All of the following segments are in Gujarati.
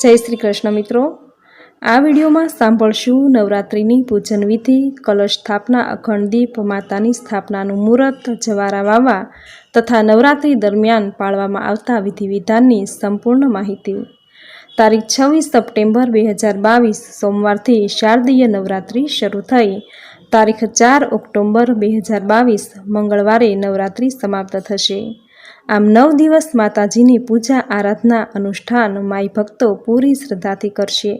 જય શ્રી કૃષ્ણ મિત્રો. આ વિડીયોમાં સાંભળશું નવરાત્રિની પૂજન વિધિ, કલશ સ્થાપના, અખંડ દીપ, માતાની સ્થાપનાનું મુહૂર્ત, જવારા વાવા તથા નવરાત્રિ દરમિયાન પાળવામાં આવતા વિધિ વિધાનની સંપૂર્ણ માહિતી. તારીખ છવ્વીસ સપ્ટેમ્બર બે હજાર બાવીસ સોમવારથી શારદીય નવરાત્રિ શરૂ થઈ. તારીખ ચાર ઓક્ટોબર બે હજાર બાવીસ મંગળવારે નવરાત્રિ સમાપ્ત થશે. આમ નવ દિવસ માતાજીની પૂજા, આરાધના, અનુષ્ઠાન માઈ ભક્તો પૂરી શ્રદ્ધાથી કરશે.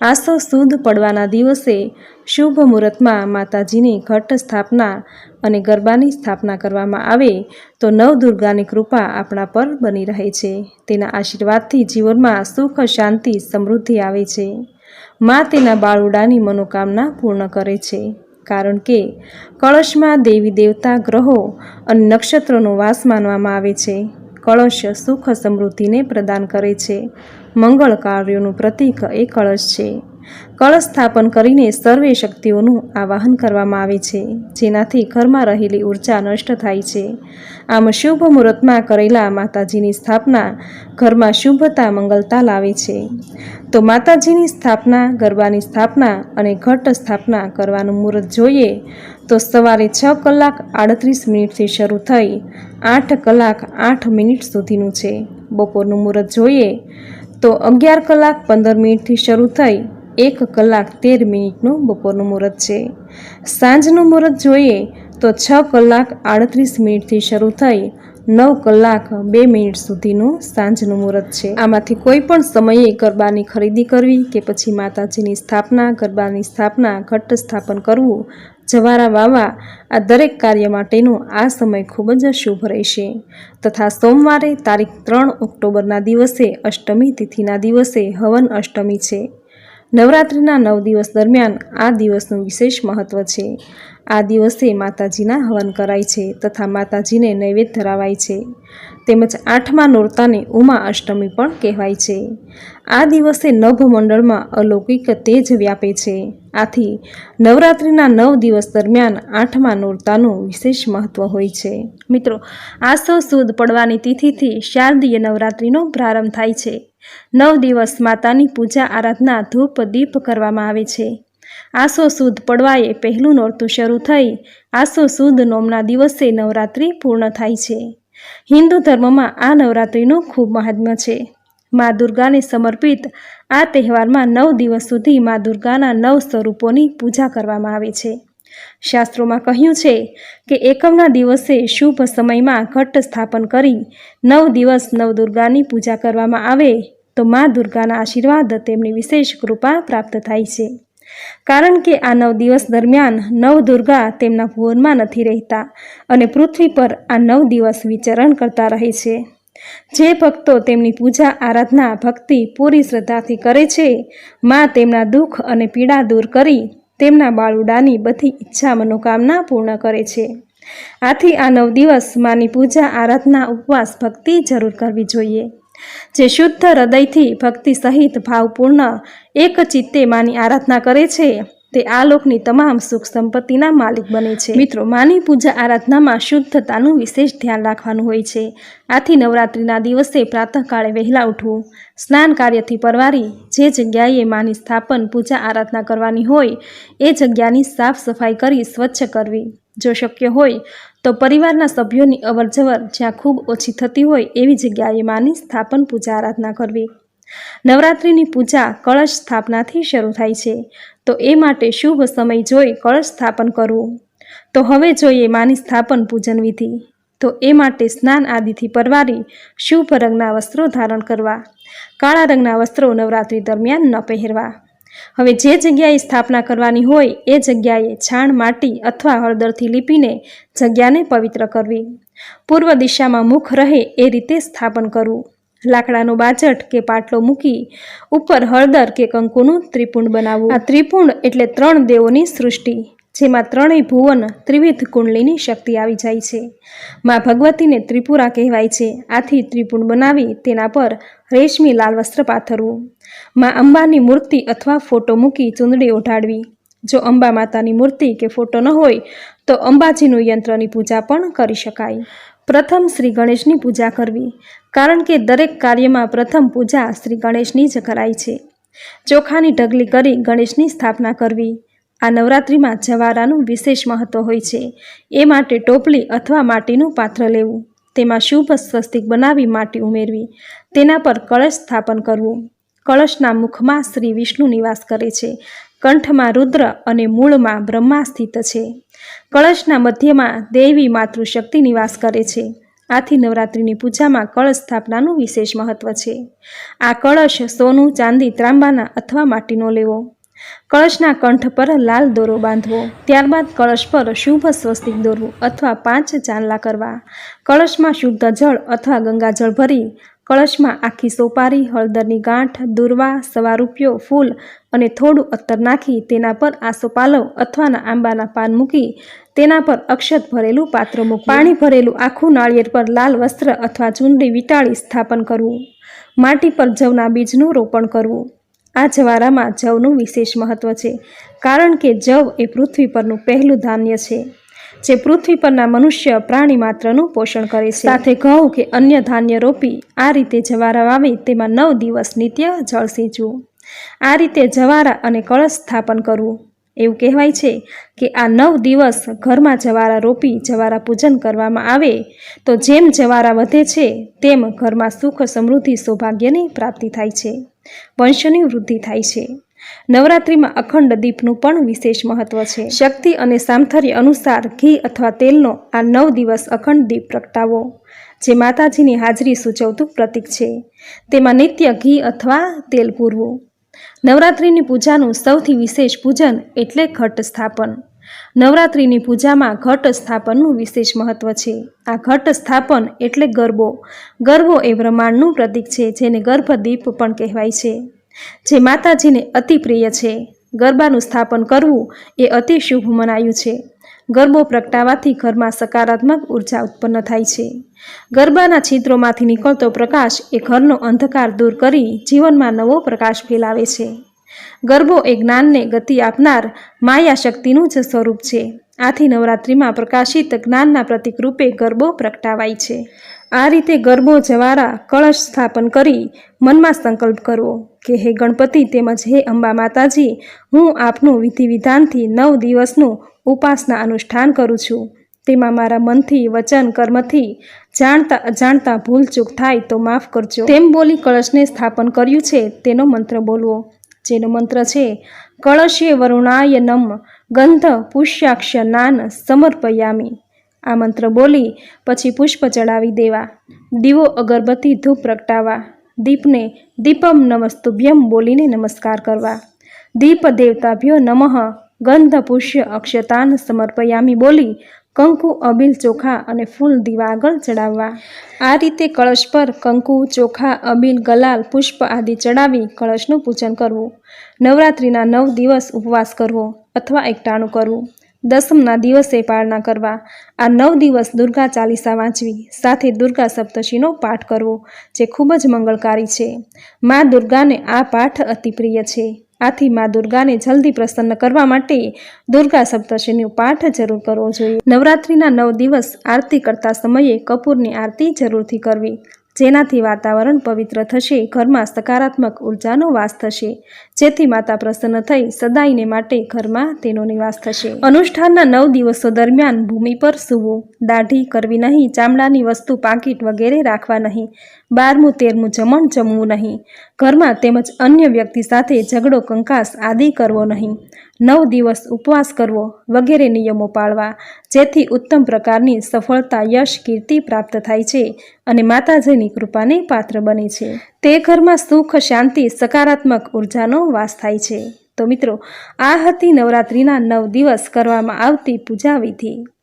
આસો સુદ પડવાના દિવસે શુભ મુહૂર્તમાં માતાજીની ઘટ સ્થાપના અને ગરબાની સ્થાપના કરવામાં આવે તો નવદુર્ગાની કૃપા આપણા પર બની રહે છે. તેના આશીર્વાદથી જીવનમાં સુખ, શાંતિ, સમૃદ્ધિ આવે છે. મા તેના બાળુડાની મનોકામના પૂર્ણ કરે છે. કારણ કે કળશમાં દેવી દેવતા ગ્રહો અને નક્ષત્રોનો વાસ માનવામાં આવે છે. કળશ સુખ સમૃદ્ધિને પ્રદાન કરે છે. મંગળ કાર્યોનું પ્રતીક એ કળશ છે. કળશ સ્થાપન કરીને સર્વે શક્તિઓનું આવાહન કરવામાં આવે છે, જેનાથી ઘરમાં રહેલી ઊર્જા નષ્ટ થાય છે. આમ શુભ મુહૂર્તમાં કરેલા માતાજીની સ્થાપના ઘરમાં શુભતા મંગલતા લાવે છે. તો માતાજીની સ્થાપના, ગરબાની સ્થાપના અને ઘટ સ્થાપના કરવાનું મુહૂર્ત જોઈએ, તો સવારે છ કલાક આડત્રીસ મિનિટથી શરૂ થઈ આઠ કલાક આઠ મિનિટ સુધીનું છે. બપોરનું મુહૂર્ત જોઈએ, તો અગિયાર કલાક પંદર મિનિટથી શરૂ થઈ એક કલાક તેર મિનિટનું બપોરનું મુહૂર્ત છે. સાંજનું મુહૂર્ત જોઈએ તો છ કલાક આડત્રીસ મિનિટથી શરૂ થઈ નવ કલાક બે મિનિટ સુધીનું સાંજનું મુહૂર્ત છે. આમાંથી કોઈ પણ સમયે ગરબાની ખરીદી કરવી કે પછી માતાજીની સ્થાપના, ગરબાની સ્થાપના ઘટ્ટ સ્થાપન કરવું, જવારા વાવા આ દરેક કાર્ય માટેનો આ સમય ખૂબ જ શુભ રહેશે. તથા સોમવારે તારીખ ત્રણ ઓક્ટોબરના દિવસે અષ્ટમી તિથિના દિવસે હવન અષ્ટમી છે. નવરાત્રિના નવ દિવસ દરમિયાન આ દિવસનું વિશેષ મહત્ત્વ છે. આ દિવસે માતાજીના હવન કરાય છે તથા માતાજીને નૈવેદ્ય ધરાવાય છે. તેમજ આઠમા નોરતાને ઉમા અષ્ટમી પણ કહેવાય છે. આ દિવસે નભ મંડળમાં અલૌકિક તેજ વ્યાપે છે. આથી નવરાત્રિના નવ દિવસ દરમિયાન આઠમા નોરતાનું વિશેષ મહત્ત્વ હોય છે. મિત્રો આસો સુદ પડવાની તિથિથી શારદીય નવરાત્રિનો પ્રારંભ થાય છે. નવ દિવસ માતાની પૂજા આરાધના ધૂપ દીપ કરવામાં આવે છે. આસો સુદ પડવાએ પહેલું નોરતું શરૂ થઈ, આસો સુદ નોમના દિવસે નવરાત્રિ પૂર્ણ થાય છે. હિન્દુ ધર્મમાં આ નવરાત્રિનું ખૂબ મહાત્મ્ય છે. મા દુર્ગાને સમર્પિત આ તહેવારમાં નવ દિવસ સુધી મા દુર્ગાના નવ સ્વરૂપોની પૂજા કરવામાં આવે છે. શાસ્ત્રોમાં કહ્યું છે કે એકમના દિવસે શુભ સમયમાં ઘટ સ્થાપન કરી નવ દિવસ નવદુર્ગાની પૂજા કરવામાં આવે તો મા દુર્ગાના આશીર્વાદ તેમની વિશેષ કૃપા પ્રાપ્ત થાય છે. કારણ કે આ નવ દિવસ દરમિયાન નવ દુર્ગા તેમના ભુવનમાં નથી રહેતા અને પૃથ્વી પર આ નવ દિવસ વિચરણ કરતા રહે છે. જે ભક્તો તેમની પૂજા આરાધના ભક્તિ પૂરી શ્રદ્ધાથી કરે છે, માં તેમના દુઃખ અને પીડા દૂર કરી તેમના બાળુડાની બધી ઈચ્છા મનોકામના પૂર્ણ કરે છે. આથી આ નવ દિવસ માની પૂજા આરાધના ઉપવાસ ભક્તિ જરૂર કરવી જોઈએ. જે શુદ્ધ હૃદયથી ભક્તિ સહિત ભાવપૂર્ણ એક ચિત્તે માની આરાધના કરે છે, તે આ લોકની તમામ સુખ સંપત્તિના માલિક બને છે. મિત્રો, માની પૂજા આરાધનામાં શુદ્ધતાનું વિશેષ ધ્યાન રાખવાનું હોય છે. આથી નવરાત્રિના દિવસે પ્રાતઃકાળે વહેલા ઉઠવું, સ્નાન કાર્યથી પરવારી, જે જગ્યાએ માની સ્થાપન, પૂજા આરાધના કરવાની હોય, એ જગ્યાની સાફ સફાઈ કરી સ્વચ્છ કરવી જો શક્ય હોય તો પરિવારના સભ્યોની અવરજવર જ્યાં ખૂબ ઓછી થતી હોય એવી જગ્યાએ માની સ્થાપન પૂજા આરાધના કરવી. નવરાત્રિની પૂજા કળશ સ્થાપનાથી શરૂ થાય છે. તો એ માટે શુભ સમય જોઈ કળશ સ્થાપન કરવું. તો હવે જોઈએ માની સ્થાપન પૂજન વિધિ. તો એ માટે સ્નાન આદિથી પરવારી શુભ રંગના વસ્ત્રો ધારણ કરવા. કાળા રંગના વસ્ત્રો નવરાત્રિ દરમિયાન ન પહેરવા. હવે જે જગ્યાએ સ્થાપના કરવાની હોય એ જગ્યાએ છાણ, માટી અથવા હળદરથી લીપીને જગ્યાને પવિત્ર કરવી. પૂર્વ દિશામાં મુખ રહે એ રીતે સ્થાપન કરવું. લાકડાનો બાજટ કે પાટલો મૂકી ઉપર હળદર કે કંકુનું ત્રિપુંડ બનાવવું. આ ત્રિપુંડ એટલે ત્રણ દેવોની સૃષ્ટિ. જેમાં ત્રણેય ભુવન ત્રિવિધ કુંડલીની શક્તિ આવી જાય છે. માં ભગવતીને ત્રિપુરા કહેવાય છે. આથી ત્રિપુંડ બનાવી તેના પર રેશમી લાલ વસ્ત્ર પાથરવું. માં અંબાની મૂર્તિ અથવા ફોટો મૂકી ચૂંદડી ઓઢાડવી. જો અંબા માતાની મૂર્તિ કે ફોટો ન હોય, તો અંબાજીનું યંત્રની પૂજા પણ કરી શકાય. પ્રથમ શ્રી ગણેશની પૂજા કરવી. કારણ કે દરેક કાર્યમાં પ્રથમ પૂજા શ્રી ગણેશની જ કરાય છે. ચોખાની ઢગલી કરી ગણેશની સ્થાપના કરવી. આ નવરાત્રિમાં જવારાનું વિશેષ મહત્ત્વ હોય છે. એ માટે ટોપલી અથવા માટીનું પાત્ર લેવું, તેમાં શુભ સ્વસ્તિક બનાવી માટી ઉમેરવી, તેના પર કળશ સ્થાપન કરવું. કળશના મુખમાં શ્રી વિષ્ણુ નિવાસ કરે છે. કંઠમાં રુદ્ર અને મૂળમાં બ્રહ્મા સ્થિત છે. કળશના મધ્યમાં દેવી માતૃશક્તિ નિવાસ કરે છે. આથી નવરાત્રિની પૂજામાં કળશ સ્થાપનાનું વિશેષ મહત્વ છે. આ કળશ સોનું, ચાંદી, ત્રાંબાના અથવા માટીનો લેવો. કળશના કંઠ પર લાલ દોરો બાંધવો, ત્યારબાદ કળશ પર શુભ સ્વસ્તિક દોરવું અથવા પાંચ ચાંદલા કરવા. કળશમાં શુદ્ધ જળ અથવા ગંગાજળ ભરી, કળશમાં આખી સોપારી, હળદરની ગાંઠ, દુર્વા સવા રૂપિયો ફૂલ અને થોડું અત્તર નાખી તેના પર આસોપાલવ અથવાના આંબાના પાન મૂકી તેના પર અક્ષત ભરેલું પાત્ર મૂકવું. પાણી ભરેલું આખું નાળિયેર પર લાલ વસ્ત્ર અથવા ચૂંદડી વીંટાળી સ્થાપન કરવું. માટી પર જવના બીજનું રોપણ કરવું. આ જવારામાં જવનું વિશેષ મહત્વ છે, કારણ કે જવ એ પૃથ્વી પરનું પહેલું ધાન્ય છે, જે પૃથ્વી પરના મનુષ્ય પ્રાણી માત્રનું પોષણ કરે છે. સાથે ઘઉં કે અન્ય ધાન્ય રોપી આ રીતે જવારા વાવી તેમાં નવ દિવસ નિત્ય જળ સિંચવું આ રીતે જવારા અને કળશ સ્થાપન કરવું. એવું કહેવાય છે કે આ નવ દિવસ ઘરમાં જવારા રોપી, જવારા પૂજન કરવામાં આવે, તો જેમ જવારા વધે છે, તેમ ઘરમાં સુખ સમૃદ્ધિ સૌભાગ્યની પ્રાપ્તિ થાય છે. વંશની વૃદ્ધિ થાય છે. નવરાત્રિમાં અખંડ દીપનું પણ વિશેષ મહત્વ છે. શક્તિ અને સામથર્ય અનુસાર ઘી અથવા તેલનો આ નવ દિવસ અખંડ દીપ પ્રગટાવો, જે માતાજીની હાજરી સૂચવતું પ્રતીક છે. તેમાં નિત્ય ઘી અથવા તેલ પૂરવું. નવરાત્રિની પૂજાનું સૌથી વિશેષ પૂજન એટલે ઘટ સ્થાપન. નવરાત્રિની પૂજામાં ઘટ સ્થાપનનું વિશેષ મહત્વ છે. આ ઘટ સ્થાપન એટલે ગરબો. ગરબો એ બ્રહ્માંડનું પ્રતીક છે, જેને ગર્ભદીપ પણ કહેવાય છે. જે માતાજીને અતિ પ્રિય છે. ગરબાનું સ્થાપન કરવું એ અતિ શુભ મનાયું છે. ગરબો પ્રગટાવાથી ઘરમાં સકારાત્મક ઊર્જા ઉત્પન્ન થાય છે. ગરબાના છિદ્રોમાંથી નીકળતો પ્રકાશ એ ઘરનો અંધકાર દૂર કરી જીવનમાં નવો પ્રકાશ ફેલાવે છે. ગરબો એ જ્ઞાનને ગતિ આપનાર માયા શક્તિનું જ સ્વરૂપ છે. આથી નવરાત્રિમાં પ્રકાશિત જ્ઞાનના પ્રતિકરૂપે ગરબો પ્રગટાવાય છે. આ રીતે ગરબો જવારા કળશ સ્થાપન કરી મનમાં સંકલ્પ કરવો કે હે ગણપતિ તેમજ હે અંબા માતાજી, હું આપનું વિધિ વિધાનથી નવ દિવસનું ઉપાસના અનુષ્ઠાન કરું છું. તેમાં મારા મનથી, વચન, કર્મથી જાણતા અજાણતા ભૂલચૂક થાય તો માફ કરજો. તેમ બોલી કળશને સ્થાપન કર્યું છે, તેનો મંત્ર બોલવો. જેનો મંત્ર છે, કળશે વરુણાય નમ, ગંધ પુષ્યાક્ષ નાન સમર્પયામી. આ મંત્ર બોલી પછી પુષ્પ ચડાવી દેવા. દીવો અગરબત્તી ધૂપ પ્રગટાવા દીપને દીપમ નમસ્તુભ્યમ બોલીને નમસ્કાર કરવા. દીપ દેવતાભ્યો નમઃ. ગંધ પુષ્ય અક્ષતાન સમર્પયામી બોલી કંકુ, અબીલ, ચોખા અને ફૂલ દીવા આગળ ચડાવવા. આ રીતે કળશ પર કંકુ, ચોખા, અબીલ, ગલાલ, પુષ્પ આદિ ચડાવી કળશનું પૂજન કરવું. નવરાત્રિના નવ દિવસ ઉપવાસ કરવો અથવા એકટાણું કરવું. દસમના દિવસે પાળના કરવા. આ નવ દિવસ દુર્ગા ચાલીસા વાંચવી, સાથે દુર્ગા સપ્તશીનો પાઠ કરવો, જે ખૂબ જ મંગળકારી છે. મા દુર્ગાને આ પાઠ અતિ પ્રિય છે. આથી મા દુર્ગાને જલ્દી પ્રસન્ન કરવા માટે દુર્ગા સપ્તશીનો પાઠ જરૂર કરવો જોઈએ. નવરાત્રિના નવ દિવસ આરતી કરતા સમયે કપૂરની આરતી જરૂરથી કરવી. જેનાથી વાતાવરણ પવિત્ર થશે, ઘરમાં સકારાત્મક ઉર્જાનો વાસ થશે. જેથી માતા પ્રસન્ન થઈ, સદાયને માટે ઘરમાં તેનો નિવાસ થશે. અનુષ્ઠાનના નવ દિવસો દરમિયાન ભૂમિ પર સૂવું, દાઢી કરવી નહીં, ચામડાની વસ્તુ પાકીટ વગેરે રાખવા નહીં. બારમું, તેરમું જમણ જમવું નહીં. ઘરમાં તેમજ અન્ય વ્યક્તિ સાથે ઝઘડો, કંકાસ આદિ કરવો નહીં. નવ દિવસ ઉપવાસ કરવો વગેરે નિયમો પાળવા, જેથી ઉત્તમ પ્રકારની સફળતા, યશ, કીર્તિ પ્રાપ્ત થાય છે અને માતાજીની કૃપાને પાત્ર બને છે. તે ઘરમાં સુખ, શાંતિ, સકારાત્મક ઉર્જાનો વાસ થાય છે. તો મિત્રો, આ હતી નવરાત્રિના નવ દિવસ કરવામાં આવતી પૂજા વિધિ.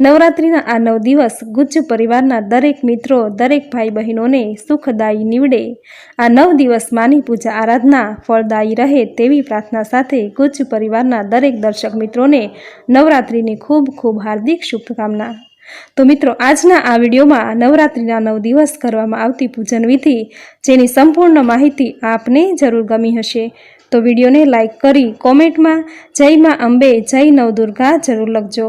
નવરાત્રિના આ નવ દિવસ ગુજ્જ પરિવારના દરેક મિત્રો, દરેક ભાઈ બહેનોને સુખદાયી નીવડે. આ નવ દિવસ માની પૂજા આરાધના ફળદાયી રહે તેવી પ્રાર્થના સાથે ગુજ્જ પરિવારના દરેક દર્શક મિત્રોને નવરાત્રિની ખૂબ ખૂબ હાર્દિક શુભકામના. તો મિત્રો, આજના આ વિડીયોમાં નવરાત્રિના નવ દિવસ કરવામાં આવતી પૂજન વિધિ જેની સંપૂર્ણ માહિતી આપને જરૂર ગમી હશે. તો વિડીયોને લાઇક કરી કોમેન્ટમાં જય માં અંબે, જય નવદુર્ગા જરૂર લખજો.